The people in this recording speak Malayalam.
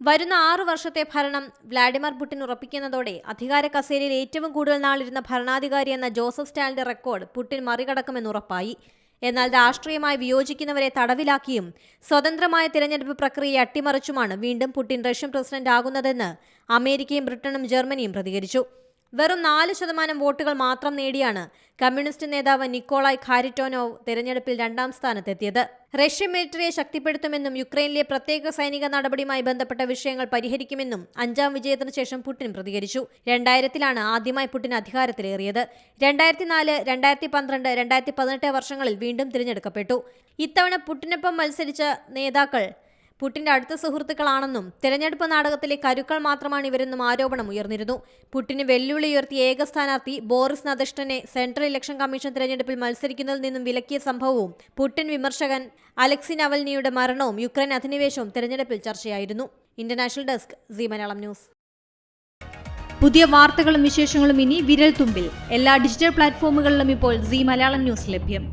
വരുന്ന ആറു വർഷത്തെ ഭരണം വ്ളാഡിമിർ പുടിൻ ഉറപ്പിക്കുന്നതോടെ അധികാര കസേരയിൽ ഏറ്റവും കൂടുതൽ നാളിരുന്ന ഭരണാധികാരി എന്ന ജോസഫ് സ്റ്റാലിന്റെ റെക്കോർഡ് പുടിൻ മറികടക്കുമെന്ന് ഉറപ്പായി. എന്നാൽ രാഷ്ട്രീയമായി വിയോജിക്കുന്നവരെ തടവിലാക്കിയും സ്വതന്ത്രമായ തിരഞ്ഞെടുപ്പ് പ്രക്രിയയെ അട്ടിമറിച്ചുമാണ് വീണ്ടും പുടിൻ റഷ്യൻ പ്രസിഡന്റ് ആകുന്നതെന്ന് അമേരിക്കയും ബ്രിട്ടനും ജർമ്മനിയും പ്രതികരിച്ചു. വെറും നാല് ശതമാനം വോട്ടുകൾ മാത്രം നേടിയാണ് കമ്മ്യൂണിസ്റ്റ് നേതാവ് നിക്കോളായ് ഖാരിറ്റോനോവ് തെരഞ്ഞെടുപ്പിൽ രണ്ടാം സ്ഥാനത്തെത്തിയത്. റഷ്യൻ മിലിറ്ററിയെ ശക്തിപ്പെടുത്തുമെന്നും യുക്രൈനിലെ പ്രത്യേക സൈനിക നടപടിയുമായി ബന്ധപ്പെട്ട വിഷയങ്ങൾ പരിഹരിക്കുമെന്നും അഞ്ചാം വിജയത്തിനു ശേഷം പുടിൻ പ്രതികരിച്ചു. രണ്ടായിരത്തിലാണ് ആദ്യമായി പുടിൻ അധികാരത്തിലേറിയത്. രണ്ടായിരത്തി നാല് രണ്ടായിരത്തി പന്ത്രണ്ട് രണ്ടായിരത്തി പതിനെട്ട് വർഷങ്ങളിൽ വീണ്ടും തിരഞ്ഞെടുക്കപ്പെട്ടു. ഇത്തവണ പുടിനൊപ്പം മത്സരിച്ച നേതാക്കൾ പുട്ടിന്റെ അടുത്ത സുഹൃത്തുക്കളാണെന്നും തെരഞ്ഞെടുപ്പ് നാടകത്തിലെ കരുക്കൾ മാത്രമാണ് ഇവരെന്നും ആരോപണം ഉയർന്നിരുന്നു. പുട്ടിന് വെല്ലുവിളി ഉയർത്തിയ ഏക സ്ഥാനാർത്ഥി ബോറിസ് നദഷ്ടനെ സെൻട്രൽ ഇലക്ഷൻ കമ്മീഷൻ തെരഞ്ഞെടുപ്പിൽ മത്സരിക്കുന്നതിൽ നിന്നും വിലക്കിയ സംഭവവും പുട്ടിൻ വിമർശകൻ അലക്സി നവൽനിയുടെ മരണവും യുക്രൈൻ അധിനിവേശവും തെരഞ്ഞെടുപ്പിൽ ചർച്ചയായിരുന്നു. International desk C Malayalam news. പുതിയ വാർത്തകളും വിശേഷങ്ങളും ഇനി വിരൽ തുമ്പിൽ എല്ലാ ഡിജിറ്റൽ പ്ലാറ്റ്ഫോമുകളിലും ഇപ്പോൾ സി മലയാളം ന്യൂസ് ലഭ്യം.